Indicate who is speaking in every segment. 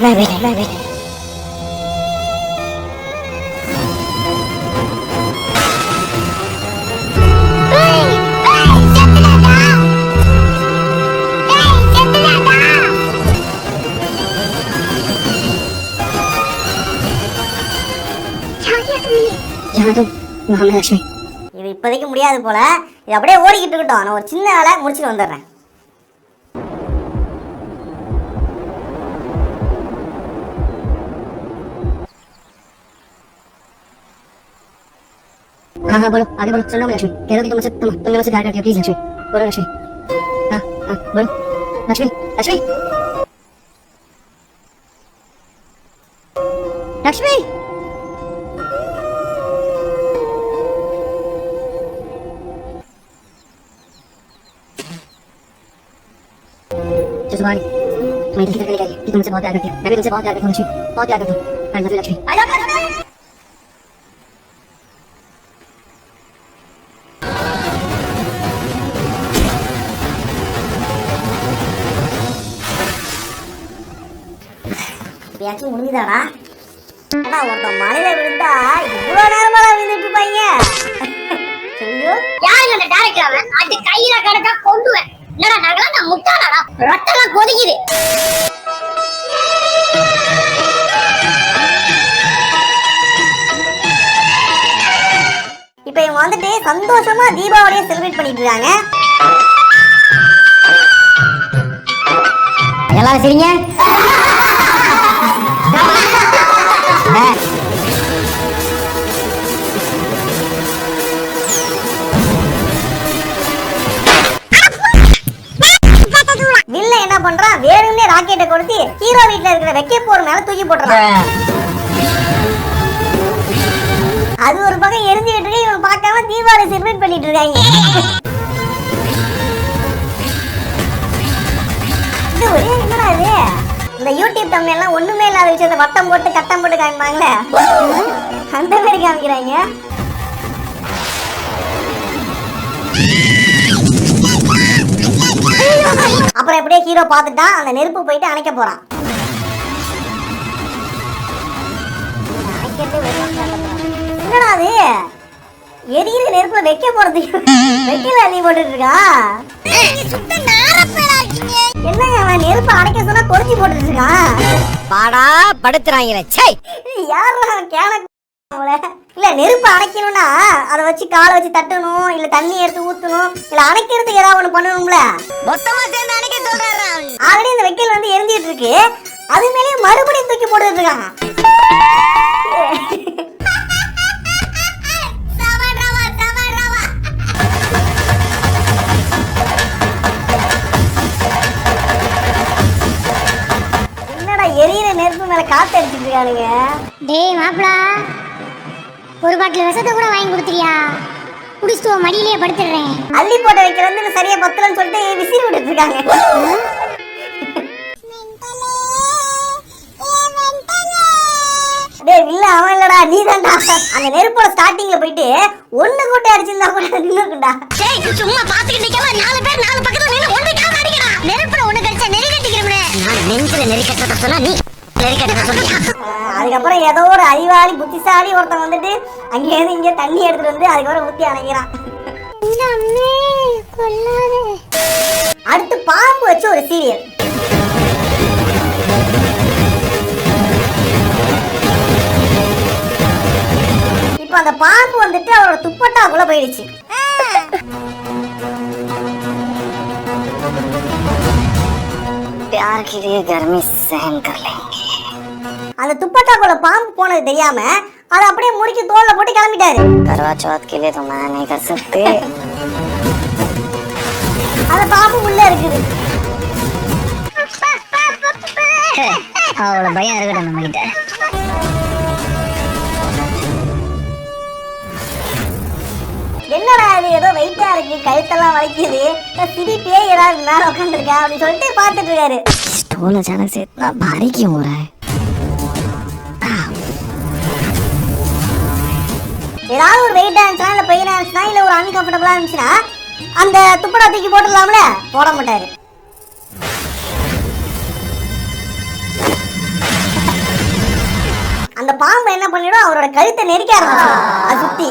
Speaker 1: Ver beni, ver beni.
Speaker 2: இது இப்போதைக்கு முடியாது போல. இது அப்படியே ஓடிக்கிட்டு இருக்கட்டும். நான் ஒரு சின்ன வேலை முடிச்சுட்டு வந்துடுறேன்.
Speaker 1: हाँ हाँ बोलो। आगे बोलो। सुनो लक्ष्मी। कह दो कि तुम मुझसे तुम तुमने मुझसे प्यार करती हो प्लीज़ लक्ष्मी। बोलो, लक्ष्मी। हाँ हाँ बोलो। लक्ष्मी लक्ष्मी। लक्ष्मी! तुम्हें से तुमसे बहुत प्यार करती हूँ। मैं भी तुमसे बहुत प्यार करती हूँ, लक्ष्मी। बहुत प्यार करती हूँ। लक्ष्मी
Speaker 2: இப்பயாச்சும் முடிஞ்சுதாடா ஆனா ஒருத்தன் மலையில விழுந்தா இவ்வளோ நேரமா விழுந்துட்டு இருப்பாங்க ஐயோ.
Speaker 3: யாருங்க அந்த டேரக்டர் அவன்? அது கையில கிடைச்சா கொண்டுவேன் என்னடா நாங்களாம் நான் முட்டாளடா? கொதிக்குது.
Speaker 2: இப்போ இவங்க வந்துட்டு சந்தோஷமா தீபாவளியை செலிப்ரேட் பண்ணிட்டு இருக்காங்க.
Speaker 1: எல்லாரும் சரிங்க?
Speaker 2: மேல தூக்கி போட்டுறான் அது ஒரு பக்கம் எரிஞ்சுக்கிட்டு இருக்கு இவன் பார்க்காம தீபாவளி செலிப்ரேட் பண்ணிட்டு இருக்காங்க. இது ஒரே என்னடா இது? இந்த யூடியூப் தமிழ் எல்லாம் ஒண்ணுமே இல்லாத விஷயத்த வட்டம் போட்டு கட்டம் போட்டு காமிப்பாங்களே? அந்த மாதிரி காமிக்கிறாங்க. அப்புறம் எப்படியே ஹீரோ பார்த்துட்டான் அந்த நெருப்பு போயிட்டு அணைக்க போறான். என்னடா அது எரியிற நெருப்புல வைக்க போறதுக்கு வைக்கல நீ போட்டுட்டு இருக்கான் என்னங்க அவன் நெருப்பு அடைக்க சொன்னா கொளுத்தி போட்டுட்டு இருக்கான்
Speaker 1: பாடா படுத்துறாங்களே சே
Speaker 2: யாரா கேன அவள? இல்ல நெருப்பு அணைக்கணும்னா அதை வச்சு காலை வச்சு தட்டணும் இல்ல தண்ணி எடுத்து ஊத்தணும் இல்ல அணைக்கிறதுக்கு ஏதாவது ஒண்ணு பண்ணணும்ல?
Speaker 1: மொத்தமா சேர்ந்து அன்னைக்கு சொல்றேன்
Speaker 2: ஆல்ரெடி இந்த வைக்கல் வந்து எரிஞ்சிட்டு இருக்கு அது மேலேயே மறுபடியும் தூக்கி போட்டுட்டு இருக்கான் காத்து அடிச்சிட்டு இருக்கானுங்க
Speaker 3: டேய் மாப்பிளா. ஒரு பாட்டில் விஷத்தை கூட வாங்கி கொடுத்துறியா குடிச்சிட்டு உன் மடியிலேயே படுத்துடுறேன்.
Speaker 2: அள்ளி போட்ட இது சரியா பத்தலன்னு சொல்லிட்டு விசிறி விட்டுட்டு இருக்காங்க டேய் இல்ல அவன் இல்லடா நீ தான்டா அந்த நெருப்போட ஸ்டார்டிங்ல போயிட்டு ஒண்ணு கூட்ட அடிச்சிருந்தா கூட நின்னுக்குண்டா
Speaker 3: டேய் சும்மா பாத்துக்கிட்டு நிக்காம நாலு பேர் நாலு பக்கத்துல நின்னு ஒண்ணு காம அடிக்கிறான் நெருப்புல ஒண்ணு கடிச்சா நெறி கட்டிக்கிறோம்னே.
Speaker 1: நான் நெஞ்சில நெறி கட்டத சொன்னா நீ நெறி கட்டத சொன்னியா
Speaker 2: ஆஹ் அதுக்கப்புறம் ஏதோ ஒரு அறிவாளி புத்திசாலி ஒருத்தன் வந்துட்டு அங்கேயிருந்து இங்க தண்ணி எடுத்துட்டு வந்து அதுக்கப்புறம் ஊத்தி அணைக்கிறான்
Speaker 3: இந்த அம்மே கொல்லாதே
Speaker 2: அடுத்து பாம்பு வச்சு ஒரு சீரியல் இப்போ அந்த பாம்பு வந்துட்டு அவரோட துப்பட்டாக்குள்ள போயிடுச்சு
Speaker 1: प्यार के लिए गर्मी सहन कर लेंगे
Speaker 2: அந்த துப்பட்டாக்குள்ள பாம்பு போனது தெரியாம அதை அப்படியே முறுக்கி தோல்ல போட்டு கிளம்பிட்டாரு
Speaker 1: करवा चौथ के लिए तो मैं नहीं कर सकते
Speaker 2: அந்த பாம்பு உள்ள இருக்குது
Speaker 1: அவ்வளவு பயம் இருக்கட்டும் நம்ம கிட்ட
Speaker 2: என்னடா இது ஏதோ வெயிட்டா இருக்கு கழுத்தெல்லாம் வலிக்குது நான் சிரி பேய் ஏதாவது மேல உட்காந்துருக்கா அப்படின்னு சொல்லிட்டு பார்த்துட்டு இருக்காரு
Speaker 1: स्टूल अचानक से इतना भारी क्यों हो रहा है
Speaker 2: ஏதாவது ஒரு வெயிட்டாக இருந்துச்சுன்னா இல்லை பெயினாக இருந்துச்சுன்னா இல்லை ஒரு அன்கம்ஃபர்டபுளாக இருந்துச்சுன்னா அந்த துப்படா தூக்கி போட்டுடலாம்ல? போட மாட்டார். அந்த பாம்பு என்ன பண்ணிடும்? அவரோட கழுத்தை நெரிக்க ஆரம்பிச்சிடும் அது சுற்றி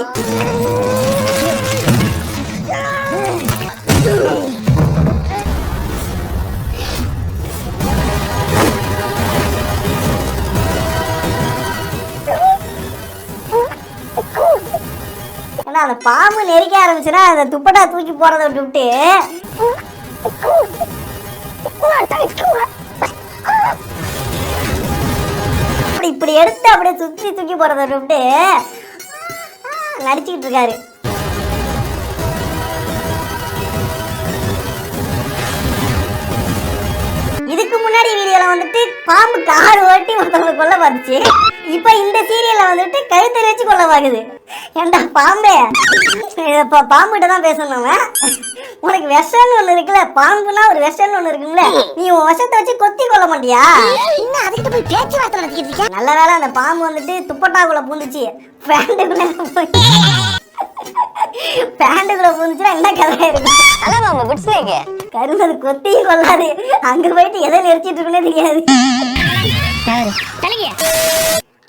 Speaker 2: ஏன்னா அந்த பாம்பு நெரிக்க ஆரம்பிச்சுன்னா அந்த துப்பட்டா தூக்கி போறதை விட்டுவிட்டு அப்படி இப்படி எடுத்து அப்படியே சுற்றி தூக்கி போறதை விட்டுவிட்டு நடிச்சுக்கிட்டு இருக்காரு. இதுக்கு முன்னாடி வீடியோல வந்துட்டு பாம்பு கார் ஓட்டி ஒருத்தவங்க கொல்ல பார்த்துச்சு. இப்போ இந்த சீரியல்ல வந்துட்டு கழுத்தை வச்சு கொல்ல பாக்குது ஏண்டா பாம்பே? இப்போ பாம்புகிட்ட தான் பேசணும் உனக்கு விஷம்னு ஒண்ணு இருக்குல்ல பாம்புனா ஒரு விஷம்னு ஒண்ணு இருக்குல்ல நீ உன் விஷத்தை வச்சு கொத்தி கொல்ல மாட்டியா?
Speaker 3: இன்னும் அதுக்கிட்ட போய் பேச்சுவார்த்தை நடத்திக்கிட்டு இருக்கேன்
Speaker 2: நல்ல வேளை அந்த பாம்பு வந்துட்டு துப்பட்டாக்குள்ள பூந்துச்சு. பேண்டுக்குள்ள போய் பேண்டுக்குள்ள பூந்துச்சுன்னா என்ன கதை? இருக்கும்
Speaker 1: அதான் மாமா பிடிச்சிருக்க
Speaker 2: கரும்பது கொத்தியும் கொள்ளாது. அங்க போயிட்டு எதை நெரிச்சிட்டு இருக்குன்னே தெரியாது.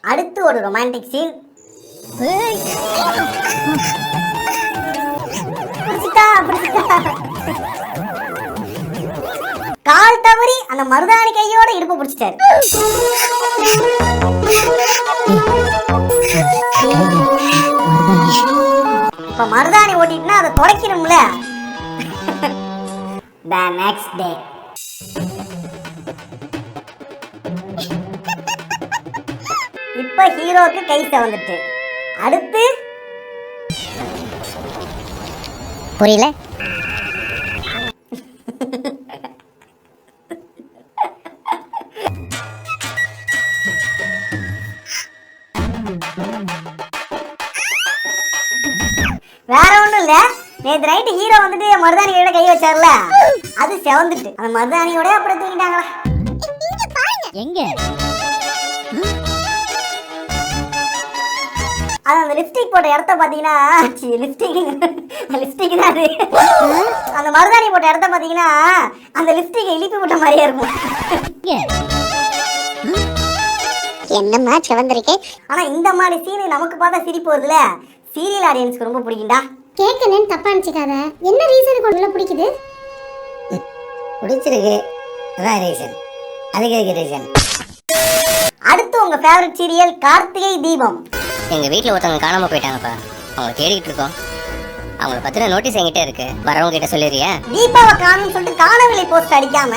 Speaker 2: அடுத்து ஒரு ரொமான்டிக் சீன் கால் தவறி அந்த மருதாணி கையோட இடுப்பு பிடிச்சிட்டாரு. இப்ப மருதாணி ஓட்டிட்டுனா அதை துடைக்கணும்ல. த நெக்ஸ்ட் டே இப்ப ஹீரோக்கு கை வந்துட்டு அடுத்து?
Speaker 3: புரியல.
Speaker 2: வேற ஒண்ணும் இல்ல. நேத்து நைட்டு ஹீரோ வந்துட்டு மருதாணி கையோட கை வச்சார்ல. அது செவந்துட்டு. அந்த மருதாணியோட அப்புறம் தூங்கிட்டாங்களா?
Speaker 3: எங்க?
Speaker 2: அது அந்த லிப்ஸ்டிக் போட்ட இடத்த பாத்தீங்கன்னா லிப்ஸ்டிக் லிப்ஸ்டிக் தான் அது. அந்த மருதாணி போட்ட இடத்த பாத்தீங்கன்னா அந்த லிப்ஸ்டிக் இழிப்பி போட்ட மாதிரியே இருக்கும்.
Speaker 3: என்னம்மா சிவந்திருக்கே?
Speaker 2: ஆனா இந்த மாதிரி சீன் நமக்கு பார்த்தா சிரிப்பு வருதுல சீரியல் ஆடியன்ஸ்க்கு ரொம்ப பிடிக்கும்டா.
Speaker 3: கேட்கலன்னு தப்பா நினைச்சுக்காத. என்ன ரீசனுக்கு உள்ள பிடிக்குது?
Speaker 1: பிடிச்சிருக்கு. அதான் ரீசன் அதுக்கு ரீசன்
Speaker 2: அடுத்து உங்க ஃபேவரட் சீரியல் கார்த்திகை தீபம்.
Speaker 1: எங்க வீட்டில் ஒருத்தவங்க காணாம போயிட்டாங்கப்பா. அவங்கள தேடிட்டு இருக்கோம். அவங்கள பத்தின நோட்டீஸ் என்கிட்ட இருக்கு. வரவங்க கிட்ட சொல்லிடுறியா?
Speaker 2: தீபாவை காணும்னு சொல்லிட்டு காணவில்லை போஸ்ட் அடிக்காம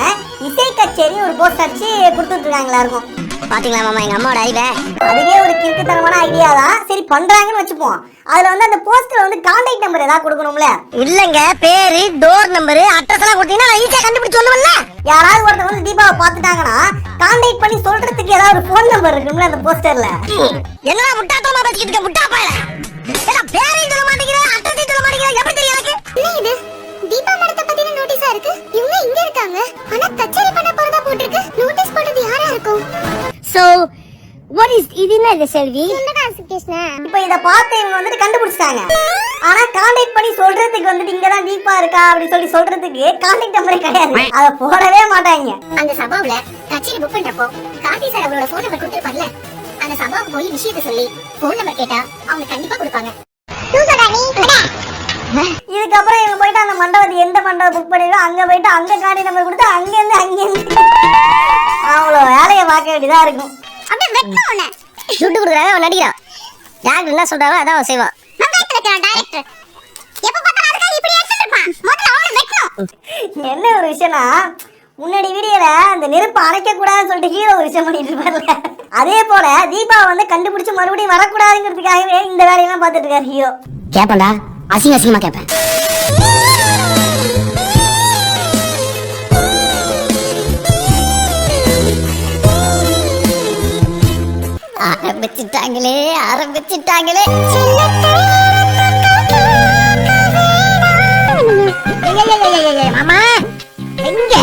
Speaker 2: இசை கச்சேரி ஒரு போஸ்ட் அடிச்சு கொடுத்துட்டு இருக்காங்க எல்லாருக்கும்.
Speaker 1: பாத்தீங்களா மாமா எங்க அம்மாவோட அறிவை
Speaker 2: அதுவே ஒரு கிறுக்குத்தனமான ஐடியா தான். சரி பண்றாங்கன்னு வச்சுப்போம். அதுல வந்து அந்த போஸ்ட்ல வந்து கான்டாக்ட் நம்பர் ஏதாவது கொடுக்கணும்ல?
Speaker 1: இல்லங்க பேரு டோர் நம்பர் அட்ரஸ் எல்லாம் கொடுத்தீங்கன்னா நான் ஈஸியா கண்டுபிடிச்சு சொல்லுவேன்ல
Speaker 2: யாராவது ஒருத்தர் வந்து தீபாவை பார்த்துட்டாங்கன்னா கான்டாக்ட் பண்ணி சொல்றதுக்கு ஏதாவது ஒரு ஃபோன் நம்பர் இருக்கும்ல அந்த போஸ்டர்ல
Speaker 1: என்னடா முட்டாத்தனமா பேசிக்கிட்டு இருக்க முட்டா பயல? ஏடா பேரையும் சொல்ல மாட்டேங்கிற அட்ரஸையும் சொல்ல மாட்டேங்கிற எப்படி தெரியும் எனக்கு
Speaker 3: என்ன இது? தீபா மேடத்தை பத்தின நோட்டீஸா இருக்கு? இவங்க இங்க இருக்காங்க. ஆனா கச்சேரி பண்ண போறதா போட்டிருக்கு. நோட்டீஸ் போட்டது யாரா இருக்கும்?
Speaker 1: சோ வாட் இஸ் இது என்ன செல்வி?
Speaker 2: இப்போ இத பார்த்து இவங்க வந்துட்டு கண்டுபிடிச்சிட்டாங்க. ஆனா கான்டாக்ட் பண்ணி சொல்றதுக்கு வந்துட்டு இங்க தான் தீபா இருக்கா அப்படி சொல்லி சொல்றதுக்கு கான்டாக்ட் நம்பரே கிடையாது. அத போடவே மாட்டாங்க.
Speaker 3: அந்த சபாவுல கச்சேரி புக் பண்றப்போ கார்த்தி சார் அவரோட போன் நம்பர் கொடுத்திருப்பார்ல. அந்த சபாவுக்கு போய் விஷயத்தை சொல்லி போன் நம்பர் கேட்டா அவங்க கண்டிப்பா கொடுப்பாங்க.
Speaker 2: இதுக்கப்புறம் இவங்க போயிட்டு அந்த மண்டபத்துக்கு எந்த மண்டபம் புக் பண்ணிருக்கோ அங்க போயிட்டு அங்க கான்டாக்ட் நம்பர் கொடுத்து அங்க இருந்து அங்க இருந்து அவ்வளோ வேலையை பார்க்க வேண்டியதா இருக்கும்.
Speaker 3: அப்படியே வெட்டணும் உன்னை
Speaker 1: துட்டு கொடுக்குறாங்க அவன் நடிக்கிறான் டாக்டர் என்ன சொல்றாங்க அதான் அவன் செய்வான்.
Speaker 3: டைரக்டர் எப்ப பார்த்தாலும் அதுக்காக இப்படி எடுத்துட்டு இருப்பான். முதல்ல அவனை வெட்டணும்.
Speaker 2: என்ன ஒரு விஷயம்னா முன்னாடி வீடியோல அந்த நெருப்பு அணைக்க கூடாதுன்னு சொல்லிட்டு ஹீரோ ஒரு விஷயம் பண்ணிட்டு இருப்பார்ல. அதே போல தீபா வந்து கண்டுபிடிச்சு மறுபடியும் வரக்கூடாதுங்கிறதுக்காகவே இந்த வேலையெல்லாம் பார்த்துட்டு இருக்காரு ஹீரோ
Speaker 1: கேப்பேன்டா அசிங்க அசிங்கமா கேட்பேன் ஆரம்பிச்சிட்டாங்களே ஆரம்பிச்சிட்டாங்களே. மாமா எங்க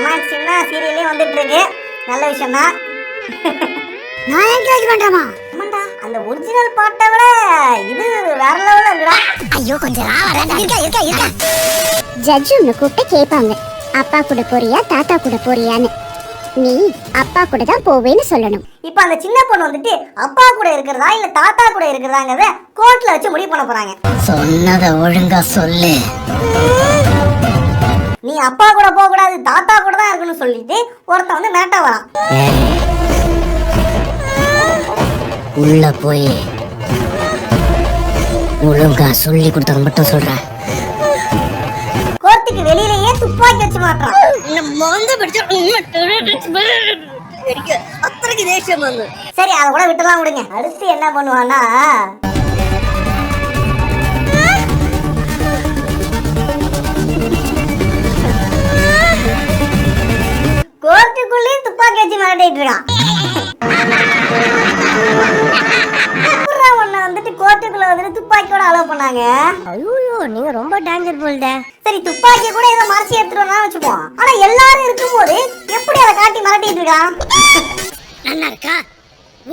Speaker 2: ரொமான்ஸ் சீன்னா சீரியல்லையும் வந்துட்டு இருக்கு நல்ல விஷயம் தான்
Speaker 3: நான் என்கரேஜ் பண்றேமா
Speaker 2: ஆமாண்டா அந்த ஒரிஜினல் பாட்டை விட இது வேற லெவல்ல இருக்குடா.
Speaker 3: ஐயோ கொஞ்சம் இருக்க இருக்க இருக்க. ஜட்ஜ் உன்னை கூப்பிட்டு கேட்பாங்க. அப்பா கூட போறியா தாத்தா கூட போறியான்னு. நீ அப்பா கூட தான் போவேன்னு சொல்லணும்.
Speaker 2: இப்போ அந்த சின்ன பொண்ணு வந்துட்டு அப்பா கூட இருக்கிறதா இல்ல தாத்தா கூட இருக்கிறதாங்கிறத கோர்ட்ல வச்சு முடிவு பண்ண போறாங்க.
Speaker 1: சொன்னதை ஒழுங்கா சொல்லு.
Speaker 2: நீ அப்பா கூட போக கூடாது தாத்தா கூட தான் இருக்கணும்னு சொல்லிட்டு ஒருத்தன் வந்து மிரட்ட வரான்.
Speaker 1: உள்ள போய் ஒழுங்கா சொல்லி கொடுத்தது மட்டும் சொல்றேன்.
Speaker 2: கோர்ட்டுக்கு வெளியிலேயே துப்பாக்கி வச்சு மாட்டான் சரி அதை கூட விட்டுலாம் விடுங்க. அடுத்து என்ன பண்ணுவான்னா கோர்ட்டுக்குள்ளேயும் துப்பாக்கி வச்சு மிரட்டிட்டு இருக்கான். உன்னை வந்துட்டு கோர்ட்டுக்குள்ள வந்துட்டு துப்பாக்கியோட அலோவ் பண்ணாங்க?
Speaker 1: ஐயோ நீங்க ரொம்ப டேஞ்சர் போல்ட
Speaker 2: சரி துப்பாக்கி கூட ஏதோ மறைச்சு எடுத்துட்டு வரலாம் வச்சுப்போம். ஆனா எல்லாரும் இருக்கும்போது எப்படி அதை காட்டி மிரட்டிட்டு இருக்கான்?
Speaker 3: நல்லா இருக்கா?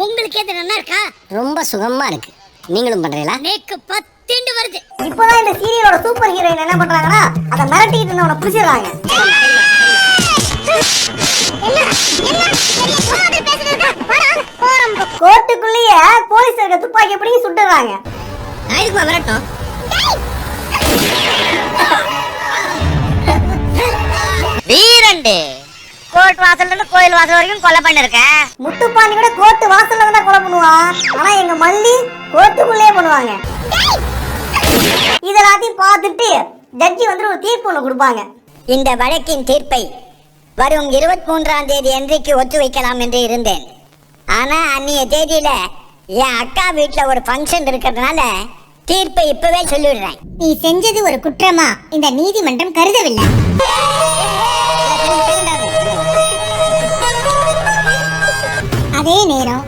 Speaker 3: உங்களுக்கு எது நல்லா இருக்கா?
Speaker 1: ரொம்ப சுகமா இருக்கு. நீங்களும் பண்றீங்களா?
Speaker 3: நேக்கு பத்திண்டு வருது.
Speaker 2: இப்பதான் இந்த சீரியலோட சூப்பர் ஹீரோயின் என்ன பண்றாங்கன்னா அதை மிரட்டிட்டு இருந்தவனை பிடிச்சிடுறாங்க. கோர்ட்டுக்குள்ளேயே போலீஸ் இருக்க துப்பாக்கி பிடிங்கி சுட்டுறாங்க?
Speaker 1: இதுக்கு வரட்டும் வீரண்டு. கோர்ட் வாசல்ல இருந்து கோயில் வாசல் வரைக்கும் கொலை பண்ணிருக்கேன்
Speaker 2: முத்துப்பாண்டி கூட கோர்ட்டு வாசல்ல தான் கொலை பண்ணுவான் ஆனா எங்க மல்லி கோர்ட்டுக்குள்ளேயே பண்ணுவாங்க. இதெல்லாத்தையும் பார்த்துட்டு ஜட்ஜி வந்து ஒரு தீர்ப்பு ஒன்று கொடுப்பாங்க.
Speaker 1: இந்த வழக்கின் தீர்ப்பை வரும் இருபத்தி மூன்றாம் தேதி அன்றைக்கு ஒத்து வைக்கலாம் என்று இருந்தேன். ஆனா அன்னைய தேதியில என் அக்கா வீட்டில் ஒரு ஃபங்க்ஷன் இருக்கிறதுனால தீர்ப்பை இப்பவே சொல்லிடுறேன்.
Speaker 3: நீ செஞ்சது ஒரு குற்றமா? இந்த நீதிமன்றம் கருதவில்லை. அதே நேரம்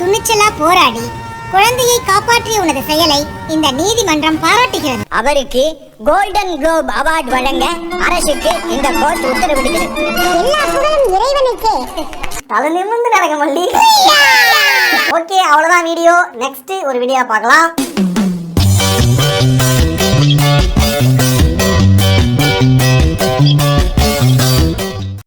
Speaker 3: துணிச்சலா போராடி குழந்தையை காப்பாற்றிய உனது செயலை இந்த நீதிமன்றம் பாராட்டுகிறது.
Speaker 1: அவருக்கு கோல்டன் குளோப் அவார்ட் வழங்க அரசுக்கு இந்த கோர்ட் உத்தரவிடுகிறது.
Speaker 3: எல்லா புகழும் இறைவனுக்கே.
Speaker 2: தலை நிமிர்ந்து நடக்க மல்லி. ஓகே அவ்வளவுதான் வீடியோ நெக்ஸ்ட் ஒரு வீடியோ பார்க்கலாம்.